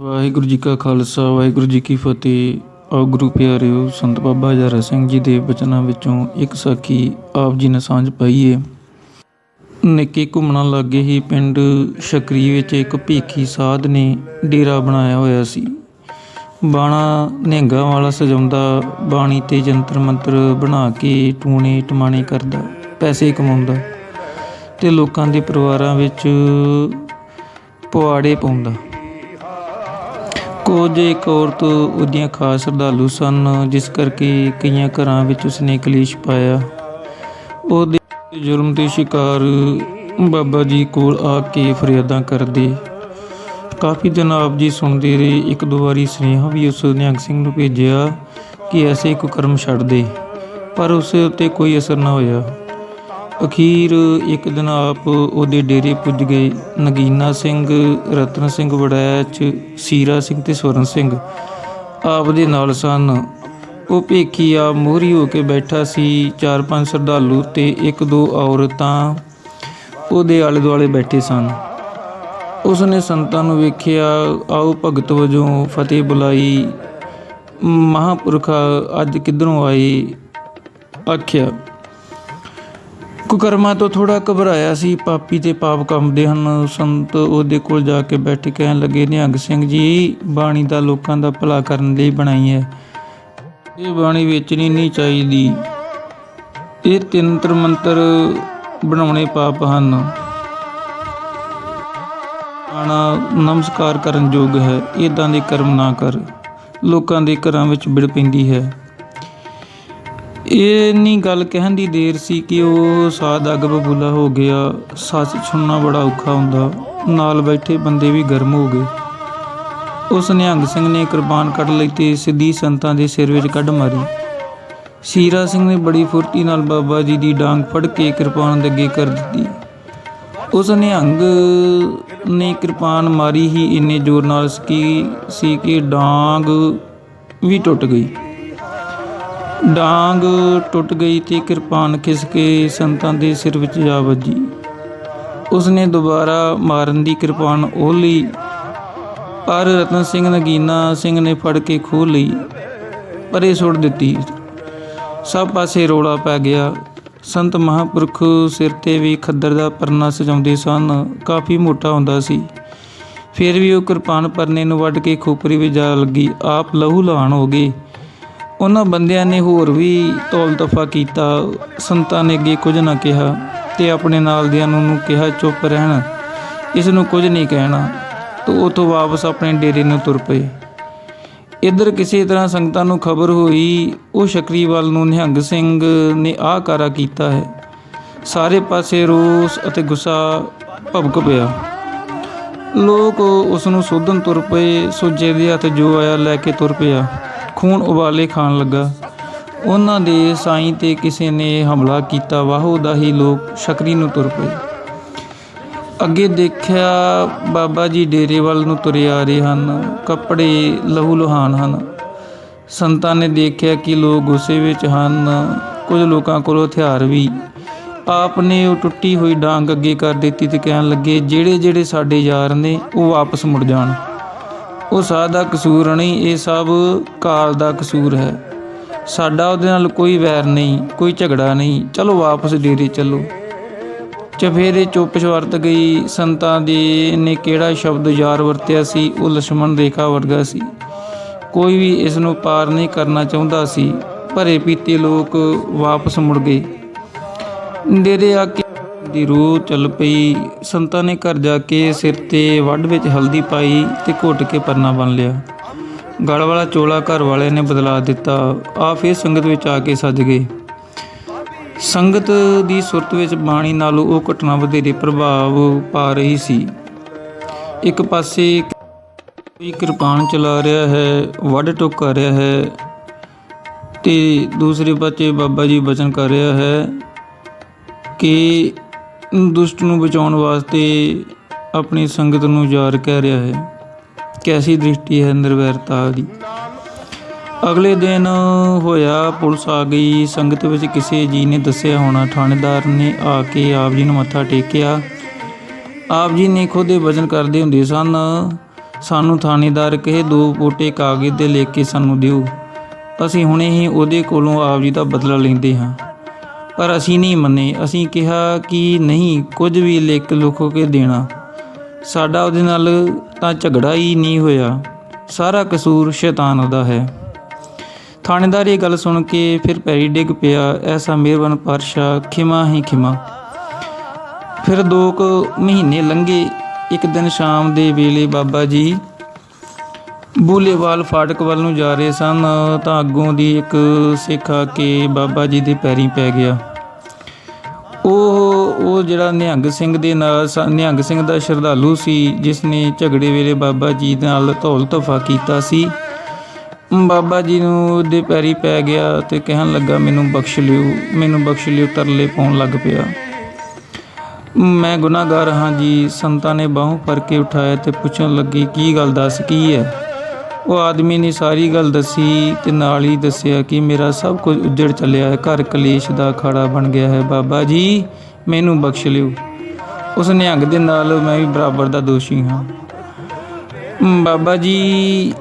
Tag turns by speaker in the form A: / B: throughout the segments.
A: ਵਾਹਿਗੁਰੂ ਜੀ ਕਾ ਖਾਲਸਾ, ਵਾਹਿਗੁਰੂ ਜੀ ਕੀ ਫਤਿਹ। ਆਓ ਗੁਰੂ ਪਿਆਰਿਓ, ਸੰਤ ਬਾਬਾ ਹਜ਼ਾਰਾ ਸਿੰਘ ਜੀ ਦੇ ਬਚਨਾਂ ਵਿੱਚੋਂ ਇੱਕ ਸਾਖੀ ਆਪ ਜੀ ਨੇ ਸਾਂਝ ਪਾਈ ਏ ਨਿੱਕੇ ਘੁੰਮਣਾ ਲਾਗੇ ਹੀ ਪਿੰਡ ਸ਼ਕਰੀ ਵਿੱਚ ਇੱਕ ਭੀਖੀ ਸਾਧ ਨੇ ਡੇਰਾ ਬਣਾਇਆ ਹੋਇਆ ਸੀ। ਬਾਣਾ ਨਿਹੰਗਾਂ ਵਾਲਾ ਸਜਾਉਂਦਾ ਬਾਣੀ ਤੇ ਜੰਤਰ ਮੰਤਰ ਬਣਾ ਕੇ ਟੂਣੇ ਟਮਾਣੇ ਕਰਦਾ, ਪੈਸੇ ਕਮਾਉਂਦਾ ਤੇ ਲੋਕਾਂ ਦੇ ਪਰਿਵਾਰਾਂ ਵਿੱਚ ਪੁਆੜੇ ਪਾਉਂਦਾ। ਕੁਝ ਇੱਕ ਔਰਤ ਉਹਦੀਆਂ ਖਾਸ ਸ਼ਰਧਾਲੂ ਸਨ, ਜਿਸ ਕਰਕੇ ਕਈਆਂ ਘਰਾਂ ਵਿੱਚ ਉਸਨੇ ਕਲੇਸ਼ ਪਾਇਆ। ਉਹਦੇ ਜ਼ੁਲਮ ਦੇ ਸ਼ਿਕਾਰ ਬਾਬਾ ਜੀ ਕੋਲ ਆ ਕੇ ਫਰਿਆਦਾਂ ਕਰਦੇ। ਕਾਫੀ ਦਿਨ ਆਪ ਜੀ ਸੁਣਦੇ ਰਹੇ। ਇੱਕ ਦੋ ਵਾਰੀ ਸੁਨੇਹਾ ਵੀ ਉਸ ਨਿਹੰਗ ਸਿੰਘ ਨੂੰ ਭੇਜਿਆ ਕਿ ਐਸੇ ਕੁਕਰਮ ਛੱਡ ਦੇ, ਪਰ ਉਸ ਉੱਤੇ ਕੋਈ ਅਸਰ ਨਾ ਹੋਇਆ। ਅਖੀਰ ਇੱਕ ਦਿਨ ਆਪ ਉਹਦੇ ਡੇਰੇ ਪੁੱਜ ਗਏ। ਨਗੀਨਾ ਸਿੰਘ, ਰਤਨ ਸਿੰਘ ਵੜੈਚ, ਸੀਰਾ ਸਿੰਘ ਤੇ ਸਵਰਨ ਸਿੰਘ ਆਪ ਦੇ ਨਾਲ ਸਨ। ਉਹ ਭੇਖੀ ਆ ਮੋਹਰੀ ਹੋ ਕੇ ਬੈਠਾ ਸੀ। ਚਾਰ ਪੰਜ ਸ਼ਰਧਾਲੂ ਤੇ ਇੱਕ ਦੋ ਔਰਤਾਂ ਉਹਦੇ ਆਲੇ ਦੁਆਲੇ ਬੈਠੇ ਸਨ। ਉਸਨੇ ਸੰਤਾਂ ਨੂੰ ਵੇਖਿਆ, ਆਓ ਭਗਤ ਵਜੋਂ ਫਤਿਹ ਬੁਲਾਈ। ਮਹਾਪੁਰਖਾ ਅੱਜ ਕਿੱਧਰੋਂ ਆਏ? ਆਖਿਆ ਕੁਕਰਮਾ ਤੋਂ ਥੋੜਾ ਘਬਰਾਇਆ ਸੀ। ਪਾਪੀ ਤੇ ਪਾਪ ਕੰਮਦੇ ਹਨ। ਸੰਤ ਉਹਦੇ ਕੋਲ ਜਾ ਕੇ ਬੈਠ ਕਹਿਣ ਲੱਗੇ, ਨਿਹੰਗ ਸਿੰਘ ਜੀ, ਬਾਣੀ ਦਾ ਲੋਕਾਂ ਦਾ ਭਲਾ ਕਰਨ ਲਈ ਬਣਾਈ ਹੈ। ਇਹ ਬਾਣੀ ਵੇਚਣੀ ਨਹੀਂ ਚਾਹੀਦੀ। ਇਹ ਤਿੰਤਰ ਮੰਤਰ ਬਣਾਉਣੇ ਪਾਪ ਹਨ। ਆਣਾ ਨਮਸਕਾਰ ਕਰਨ ਯੋਗ ਹੈ। ਇਦਾਂ ਦੇ ਕਰਮ ਨਾ ਕਰ। ਲੋਕਾਂ ਦੇ ਘਰਾਂ ਵਿੱਚ ਵਿੜ ਪੈਂਦੀ ਹੈ। ਇਹ ਨਹੀਂ ਗੱਲ ਕਹਿਣ ਦੀ ਦੇਰ ਸੀ ਕਿ ਉਹ ਸਾਦ ਅੱਗ ਬਬੂਲਾ ਹੋ ਗਿਆ। ਸੱਚ ਸੁਣਨਾ ਬੜਾ ਔਖਾ ਹੁੰਦਾ। ਨਾਲ ਬੈਠੇ ਬੰਦੇ ਵੀ ਗਰਮ ਹੋ ਗਏ। ਉਸ ਨਿਹੰਗ ਸਿੰਘ ਨੇ ਕੁਰਬਾਨ ਕੱਢ ਲਈ ਤੇ ਸਿੱਧੀ ਸੰਤਾਂ ਦੇ ਸਿਰ ਵਿੱਚ ਕੱਢ ਮਾਰੀ। ਸੀਰਾ ਸਿੰਘ ਨੇ ਬੜੀ ਫੁਰਤੀ ਨਾਲ ਬਾਬਾ ਜੀ ਦੀ ਡਾਂਗ ਫੜ ਕੇ ਕਿਰਪਾਨ ਦੇ ਅੱਗੇ ਕਰ ਦਿੱਤੀ। ਉਸ ਨਿਹੰਗ ਨੇ ਕਿਰਪਾਨ ਮਾਰੀ ਹੀ ਇੰਨੇ ਜ਼ੋਰ ਨਾਲ ਸੀ ਸੀ ਕਿ ਡਾਂਗ ਵੀ ਟੁੱਟ ਗਈ। ਡਾਂਗ ਟੁੱਟ ਗਈ ਤੇ ਕਿਰਪਾਨ ਖਿਸ ਕੇ ਸੰਤਾਂ ਦੇ ਸਿਰ ਵਿੱਚ ਜਾ ਵੱਜੀ। ਉਸਨੇ ਦੁਬਾਰਾ ਮਾਰਨ ਦੀ ਕਿਰਪਾਨ ਉਹ ਲਈ। ਪਰ ਰਤਨ ਸਿੰਘ ਨਗੀਨਾ ਸਿੰਘ ਨੇ ਫੜ ਕੇ ਖੋਹ ਲਈ, ਪਰੇ ਸੁੱਟ ਦਿੱਤੀ। ਸਭ ਪਾਸੇ ਰੋਲਾ ਪੈ ਗਿਆ। ਸੰਤ ਮਹਾਪੁਰਖ ਸਿਰ ਤੇ ਵੀ ਖੱਦਰ ਦਾ ਪਰਨਾ ਸਜਾਉਂਦੇ ਸਨ। ਕਾਫੀ ਮੋਟਾ ਹੁੰਦਾ ਸੀ। ਫਿਰ ਵੀ ਉਹ ਕਿਰਪਾਨ ਪਰਨੇ ਨੂੰ ਵੱਢ ਕੇ ਖੋਪਰੀ ਵਿੱਚ ਜਾ ਲੱਗੀ। ਆਪ ਲਹੂ ਲਹਾਨ ਹੋ ਗਏ। ਉਹਨਾਂ ਬੰਦਿਆਂ ਨੇ ਹੋਰ ਵੀ ਤੌਲ ਤਫਾ ਕੀਤਾ। ਸੰਤਾਂ ਨੇ ਅੱਗੇ ਕੁਝ ਨਾ ਕਿਹਾ ਤੇ ਆਪਣੇ ਨਾਲ ਦਿਆਂ ਨੂੰ ਕਿਹਾ, ਚੁੱਪ ਰਹਿਣ। ਇਸ ਨੂੰ ਕੁਝ ਨਹੀਂ ਕਹਿਣਾ। ਤੇ ਉਤੋਂ ਵਾਪਸ ਆਪਣੇ ਡੇਰੇ ਨੂੰ ਤੁਰ ਪਏ। ਇੱਧਰ ਕਿਸੇ ਤਰ੍ਹਾਂ ਸੰਗਤਾਂ ਨੂੰ ਖਬਰ ਹੋਈ, ਉਹ ਸ਼ਕਰੀਵਾਲ ਨੂੰ ਨਿਹੰਗ ਸਿੰਘ ਨੇ ਆਹ ਕਾਰਾ ਕੀਤਾ ਹੈ। ਸਾਰੇ ਪਾਸੇ ਰੋਸ ਅਤੇ ਗੁੱਸਾ ਭਬਕ ਪਿਆ। ਲੋਕ ਉਸ ਨੂੰ ਸੋਧਣ ਤੁਰ ਪਏ। ਸੋਜੇ ਦੇ ਹੱਥ ਜੋ ਆਇਆ ਲੈ ਕੇ ਤੁਰ ਪਿਆ। ਖੂਨ ਉਬਾਲੇ ਖਾਣ ਲੱਗਾ। ਉਹਨਾਂ ਦੇ ਸਾਈਂ ਤੇ ਕਿਸੇ ਨੇ ਹਮਲਾ ਕੀਤਾ। ਵਾਹੋ ਦਾ ਹੀ ਲੋਕ ਸ਼ਕਰੀ ਨੂੰ ਤੁਰ ਪਏ। ਅੱਗੇ ਦੇਖਿਆ ਬਾਬਾ ਜੀ ਡੇਰੇ ਵੱਲ ਨੂੰ ਤੁਰੇ ਆ ਰਹੇ ਹਨ। ਕੱਪੜੇ ਲਹੂ ਲੁਹਾਨ ਹਨ। ਸੰਤਾਂ ਨੇ ਦੇਖਿਆ ਕਿ ਲੋਕ ਗੁੱਸੇ ਵਿੱਚ ਹਨ। ਕੁਝ ਲੋਕਾਂ ਕੋਲ ਹਥਿਆਰ ਵੀ। ਆਪ ਨੇ ਉਹ ਟੁੱਟੀ ਹੋਈ ਡਾਂਗ ਅੱਗੇ ਕਰ ਦਿੱਤੀ ਤੇ ਕਹਿਣ ਲੱਗੇ ਜਿਹੜੇ ਜਿਹੜੇ ਸਾਡੇ ਯਾਰ ਨੇ, ਉਹ ਵਾਪਸ ਮੁੜ ਜਾਣ। ਉਹ ਸਾਦਾ ਕਸੂਰ ਨਹੀਂ, ਇਹ ਸਭ ਕਾਲ ਦਾ ਕਸੂਰ ਹੈ। ਸਾਡਾ ਉਹਦੇ ਨਾਲ ਕੋਈ ਵੈਰ ਨਹੀਂ, ਕੋਈ ਝਗੜਾ ਨਹੀਂ। ਚਲੋ ਵਾਪਸ ਡੇਰੇ ਚੱਲੋ। ਚਫੇਰੇ ਚੁੱਪ ਛਵਰਤ ਗਈ। ਸੰਤਾਂ ਦੇ ਨੇ ਕਿਹੜਾ ਸ਼ਬਦ ਯਾਰ ਵਰਤਿਆ ਸੀ? ਉਹ ਲక్ష్మణ ਰੇਖਾ ਵਰਗਾ ਸੀ। ਕੋਈ ਵੀ ਇਸ ਨੂੰ ਪਾਰ ਨਹੀਂ ਕਰਨਾ ਚਾਹੁੰਦਾ ਸੀ। ਭਰੇ ਪੀਤੇ ਲੋਕ ਵਾਪਸ ਮੁੜ ਗਏ। ਡੇਰੇ ਆ ਕੇ ਦੀ ਰੂਹ ਚੱਲ ਪਈ। ਸੰਤਾਂ ਨੇ ਘਰ ਜਾ ਕੇ ਸਿਰ ਤੇ ਵੱਢ ਵਿੱਚ ਹਲਦੀ ਪਾਈ ਤੇ ਘੁੱਟ ਕੇ ਪਰਨਾ ਬੰਨ ਲਿਆ। ਗਲ ਵਾਲਾ ਚੋਲਾ ਘਰ ਵਾਲਿਆਂ ਨੇ ਬਦਲਾ ਦਿੱਤਾ। ਆ ਫਿਰ ਸੰਗਤ ਵਿੱਚ ਆ ਕੇ ਸੱਜ ਗਏ। ਸੰਗਤ ਦੀ ਸੁਰਤ ਵਿੱਚ ਬਾਣੀ ਨਾਲੋਂ ਉਹ ਘਟਨਾ ਵਧੇਰੇ ਪ੍ਰਭਾਵ ਪਾ ਰਹੀ ਸੀ। ਇੱਕ ਪਾਸੇ ਕੋਈ ਕਿਰਪਾਨ ਚਲਾ ਰਿਹਾ ਹੈ, ਵੱਢ ਟੁੱਕ ਕਰ ਰਿਹਾ ਹੈ ਤੇ ਦੂਸਰੇ ਪਾਸੇ ਬਾਬਾ ਜੀ ਬਚਨ ਕਰ ਰਿਹਾ ਹੈ ਕਿ ਦੁਸ਼ਟ ਨੂੰ ਬਚਾਉਣ ਵਾਸਤੇ ਆਪਣੀ ਸੰਗਤ ਨੂੰ ਯਾਰ ਕਹਿ ਰਿਹਾ ਹੈ। ਕੈਸੀ ਦ੍ਰਿਸ਼ਟੀ ਹੈ ਨਿਰਵੈਰਤਾ ਦੀ? ਅਗਲੇ ਦਿਨ ਹੋਇਆ ਪੁਲਿਸ ਆ ਗਈ। ਸੰਗਤ ਵਿੱਚ ਕਿਸੇ ਜੀ ਨੇ ਦੱਸਿਆ ਹੋਣਾ, ਥਾਣੇਦਾਰ ਨੇ ਆ ਕੇ ਆਪ ਜੀ ਨੂੰ ਮੱਥਾ ਟੇਕਿਆ। ਆਪ ਜੀ ਨੇ ਖੁਦ ਹੀ ਵਜਨ ਕਰਦੇ ਹੁੰਦੇ ਸਨ, ਸਾਨੂੰ ਥਾਣੇਦਾਰ ਕਹੇ, ਦੋ ਪੋਟੇ ਕਾਗਜ਼ ਦੇ ਲਿਖ ਕੇ ਸਾਨੂੰ ਦਿਓ। ਅਸੀਂ ਹੁਣੇ ਹੀ ਉਹਦੇ ਕੋਲੋਂ ਆਪ ਜੀ ਦਾ ਬਦਲਾ ਲੈਂਦੇ ਹਾਂ। ਪਰ ਅਸੀਂ ਨਹੀਂ ਮੰਨੇ। ਅਸੀਂ ਕਿਹਾ ਕਿ ਨਹੀਂ, ਕੁਝ ਵੀ ਲਿਖ ਲੁਖ ਕੇ ਦੇਣਾ। ਸਾਡਾ ਉਹਦੇ ਨਾਲ ਤਾਂ ਝਗੜਾ ਹੀ ਨਹੀਂ ਹੋਇਆ। ਸਾਰਾ ਕਸੂਰ ਸ਼ੈਤਾਨ ਦਾ ਹੈ। ਥਾਣੇਦਾਰ ਇਹ ਗੱਲ ਸੁਣ ਕੇ ਫਿਰ ਪੈਰੀ ਡਿੱਗ ਪਿਆ। ਐਸਾ ਮਿਹਰਬਾਨ ਪਾਤਸ਼ਾਹ, ਖਿਮਾ ਹੀ ਖਿਮਾ। ਫਿਰ ਦੋ ਕੁ ਮਹੀਨੇ ਲੰਘੇ। ਇੱਕ ਦਿਨ ਸ਼ਾਮ ਦੇ ਵੇਲੇ ਬਾਬਾ ਜੀ ਬੂਲੇਵਾਲ ਫਾਟਕ ਵੱਲ ਨੂੰ ਜਾ ਰਹੇ ਸਨ, ਤਾਂ ਅੱਗੋਂ ਦੀ ਇੱਕ ਸਿੱਖ ਆ ਕੇ ਬਾਬਾ ਜੀ ਦੇ ਪੈਰੀਂ ਪੈ ਗਿਆ। ਉਹ ਉਹ ਜਿਹੜਾ ਨਿਹੰਗ ਸਿੰਘ ਦੇ ਨਾਲ ਸ- ਨਿਹੰਗ ਸਿੰਘ ਦਾ ਸ਼ਰਧਾਲੂ ਸੀ, ਜਿਸ ਨੇ ਝਗੜੇ ਵੇਲੇ ਬਾਬਾ ਜੀ ਨਾਲ ਧੌਲ ਤਫਾ ਕੀਤਾ ਸੀ। ਬਾਬਾ ਜੀ ਨੂੰ ਦੇ ਪੈਰੀ ਪੈ ਗਿਆ ਤੇ ਕਹਿਣ ਲੱਗਾ, ਮੈਨੂੰ ਬਖਸ਼ ਲਿਓ, ਮੈਨੂੰ ਬਖਸ਼ ਲਿਓ, ਤਰਲੇ ਪਾਉਣ ਲੱਗ ਪਿਆ। ਮੈਂ ਗੁਨਾਹਗਾਰ ਹਾਂ ਜੀ, ਸੰਤਾਂ ਨੇ ਬਾਹੋਂ ਫੜ ਕੇ ਉਠਾਇਆ ਤੇ ਪੁੱਛਣ ਲੱਗੀ, ਕੀ ਗੱਲ ਦੱਸ, ਕੀ ਹੈ? ਉਹ ਆਦਮੀ ਨੇ ਸਾਰੀ ਗੱਲ ਦੱਸੀ ਤੇ ਨਾਲ ਹੀ ਦੱਸਿਆ ਕਿ ਮੇਰਾ ਸਭ ਕੁਝ ਉੱਜੜ ਚੱਲਿਆ ਹੈ। ਘਰ ਕਲੇਸ਼ ਦਾ ਖਾੜਾ ਬਣ ਗਿਆ ਹੈ। ਬਾਬਾ ਜੀ, ਮੈਨੂੰ ਬਖਸ਼ ਲਿਓ। ਉਸ ਨਿਹੰਗ ਦੇ ਨਾਲ ਮੈਂ ਵੀ ਬਰਾਬਰ ਦਾ ਦੋਸ਼ੀ ਹਾਂ। ਬਾਬਾ ਜੀ,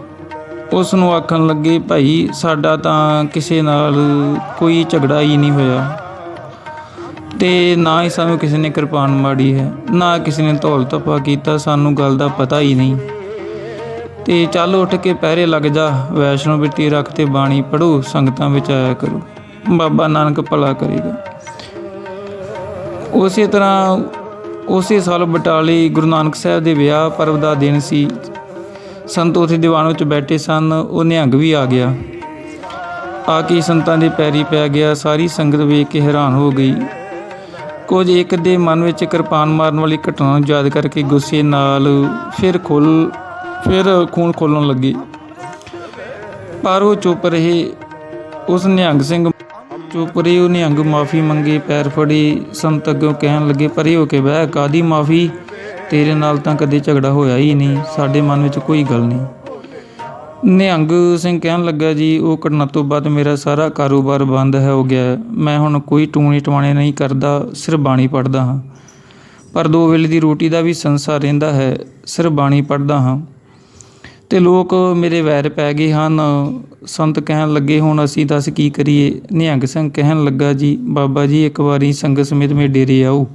A: ਉਸ ਨੂੰ ਆਖਣ ਲੱਗੇ, ਭਾਈ, ਸਾਡਾ ਤਾਂ ਕਿਸੇ ਨਾਲ ਕੋਈ ਝਗੜਾ ਹੀ ਨਹੀਂ ਹੋਇਆ। ਤੇ ਨਾ ਹੀ ਸਾਨੂੰ ਕਿਸੇ ਨੇ ਕਿਰਪਾਨ ਮਾੜੀ ਹੈ, ਨਾ ਕਿਸੇ ਨੇ ਧੌਲ ਧੱਪਾ ਕੀਤਾ, ਸਾਨੂੰ ਗੱਲ ਦਾ ਪਤਾ ਹੀ ਨਹੀਂ। ਤੇ ਚੱਲ ਉੱਠ ਕੇ ਪਹਿਰੇ ਲੱਗ ਜਾ, ਵੈਸ਼ਨੋ ਬਿਰਤੀ ਰੱਖ ਤੇ ਬਾਣੀ ਪੜੋ ਸੰਗਤਾਂ ਵਿੱਚ ਆਇਆ ਕਰੋ। ਬਾਬਾ ਨਾਨਕ ਭਲਾ ਕਰੇਗਾ। ਉਸੇ ਤਰ੍ਹਾਂ ਉਸੇ ਸਾਲ ਬਟਾਲੇ ਗੁਰੂ ਨਾਨਕ ਸਾਹਿਬ ਦੇ ਵਿਆਹ ਪਰਵ ਦਾ ਦਿਨ ਸੀ। ਸੰਤ ਉੱਥੇ ਦੀਵਾਨ ਵਿੱਚ ਬੈਠੇ ਸਨ, ਉਹ ਨਿਹੰਗ ਵੀ ਆ ਗਿਆ। ਆ ਕੇ ਸੰਤਾਂ ਦੇ ਪੈਰੀ ਪੈ ਗਿਆ, ਸਾਰੀ ਸੰਗਤ ਵੇਖ ਕੇ ਹੈਰਾਨ ਹੋ ਗਈ। ਕੁਝ ਇੱਕ ਦੇ ਮਨ ਵਿੱਚ ਕਿਰਪਾਨ ਮਾਰਨ ਵਾਲੀ ਘਟਨਾ ਨੂੰ ਯਾਦ ਕਰਕੇ ਗੁੱਸੇ ਨਾਲ ਫਿਰ ਖੁੱਲ ਫਿਰ ਖੂਨ ਖੋਲਣ ਲੱਗੀ। ਪਰ ਉਹ ਚੁੱਪ ਰਹੀ। ਉਸ ਨਿਹੰਗ ਸਿੰਘ ਚੁੱਪ ਰਹੀ। ਉਹ ਨਿਹੰਗ ਮਾਫੀ ਮੰਗੇ, ਪੈਰ ਫੜੀ, ਸੰਤ ਅੱਗੇ ਕਹਿਣ ਲੱਗੇ, ਪਰੇ ਹੋ ਕੇ ਬਹਿ ਕਾਦੀ ਮਾਫੀ? ਤੇਰੇ ਨਾਲ ਤਾਂ ਕਦੇ ਝਗੜਾ ਹੋਇਆ ਹੀ ਨਹੀਂ। ਸਾਡੇ ਮਨ ਵਿੱਚ ਕੋਈ ਗੱਲ ਨਹੀਂ। ਨਿਹੰਗ ਸਿੰਘ ਕਹਿਣ ਲੱਗਾ, ਜੀ, ਉਹ ਘਟਨਾ ਤੋਂ ਬਾਅਦ ਮੇਰਾ ਸਾਰਾ ਕਾਰੋਬਾਰ ਬੰਦ ਹੈ, ਹੋ ਗਿਆ ਮੈਂ ਹੁਣ ਕੋਈ ਟੂਣੀ ਟਵਾਣੇ ਨਹੀਂ ਕਰਦਾ, ਸਿਰਫ ਬਾਣੀ ਪੜ੍ਹਦਾ ਹਾਂ। ਪਰ ਦੋ ਵੇਲੇ ਦੀ ਰੋਟੀ ਦਾ ਵੀ ਸੰਸਾਰ ਰਹਿੰਦਾ ਹੈ, ਸਿਰਫ ਬਾਣੀ ਪੜ੍ਹਦਾ ਹਾਂ। ਤੇ ਲੋਕ ਮੇਰੇ ਵੈਰ ਪੈ ਗਏ ਹਨ। ਸੰਤ ਕਹਿਣ ਲੱਗੇ, ਹੁਣ ਅਸੀਂ ਦੱਸ ਕੀ ਕਰੀਏ? ਨਿਹੰਗ ਸਿੰਘ ਕਹਿਣ ਲੱਗਾ, ਜੀ, ਬਾਬਾ ਜੀ, ਇੱਕ ਵਾਰੀ ਸੰਗਤ ਸਮੇਤ ਮੇਰੇ ਡੇਰੇ ਆਓ।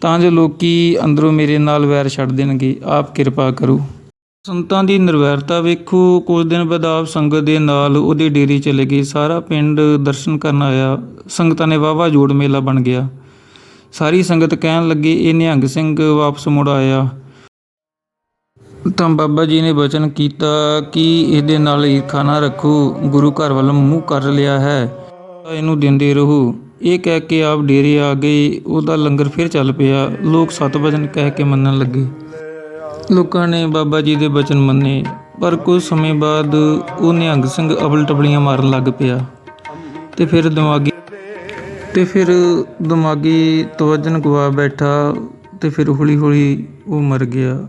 A: ਤਾਂ ਜੋ ਲੋਕੀ ਅੰਦਰੋਂ ਮੇਰੇ ਨਾਲ ਵੈਰ ਛੱਡ ਦੇਣਗੇ। ਆਪ ਕਿਰਪਾ ਕਰੋ। ਸੰਤਾਂ ਦੀ ਨਿਰਵੈਰਤਾ ਵੇਖੋ। ਕੁਝ ਦਿਨ ਬਾਅਦ ਆਪ ਸੰਗਤ ਦੇ ਨਾਲ ਉਹਦੇ ਡੇਰੇ ਚਲੇ ਗਏ। ਸਾਰਾ ਪਿੰਡ ਦਰਸ਼ਨ ਕਰਨ ਆਇਆ। ਸੰਗਤਾਂ ਨੇ ਵਾਵਾ ਜੋੜ ਮੇਲਾ ਬਣ ਗਿਆ। ਸਾਰੀ ਸੰਗਤ ਕਹਿਣ ਲੱਗੇ, ਇਹ ਨਿਹੰਗ ਸਿੰਘ ਵਾਪਸ ਮੁੜ ਆਇਆ। ਤਾਂ ਬਾਬਾ ਜੀ ਨੇ ਬਚਨ ਕੀਤਾ ਕਿ ਇਹਦੇ ਨਾਲ ਈਰਖਾ ਨਾ ਰੱਖੋ, ਗੁਰੂ ਘਰ ਵੱਲ ਮੂੰਹ ਕਰ ਲਿਆ ਹੈ। ਤਾਂ ਇਹਨੂੰ ਦਿੰਦੇ ਰਹੋ। ਇਹ ਕਹਿ ਕੇ ਆਪ ਡੇਰੇ ਆ ਗਏ। ਉਹਦਾ ਲੰਗਰ ਫਿਰ ਚੱਲ ਪਿਆ। ਲੋਕ ਸਤ ਵਚਨ ਕਹਿ ਕੇ ਮੰਨਣ ਲੱਗੇ। ਲੋਕਾਂ ਨੇ ਬਾਬਾ ਜੀ ਦੇ ਬਚਨ ਮੰਨੇ। ਪਰ ਕੁਝ ਸਮੇਂ ਬਾਅਦ ਉਹ ਨਿਹੰਗ ਸਿੰਘ ਅਬਲ ਟਬਲੀਆਂ ਮਾਰਨ ਲੱਗ ਪਿਆ। ਤੇ ਫਿਰ ਦਿਮਾਗੀ ਤੇ ਫਿਰ ਦਿਮਾਗੀ ਤਵਜਨ ਗਵਾ ਬੈਠਾ। ਤੇ ਫਿਰ ਹੌਲੀ ਹੌਲੀ ਉਹ ਮਰ ਗਿਆ।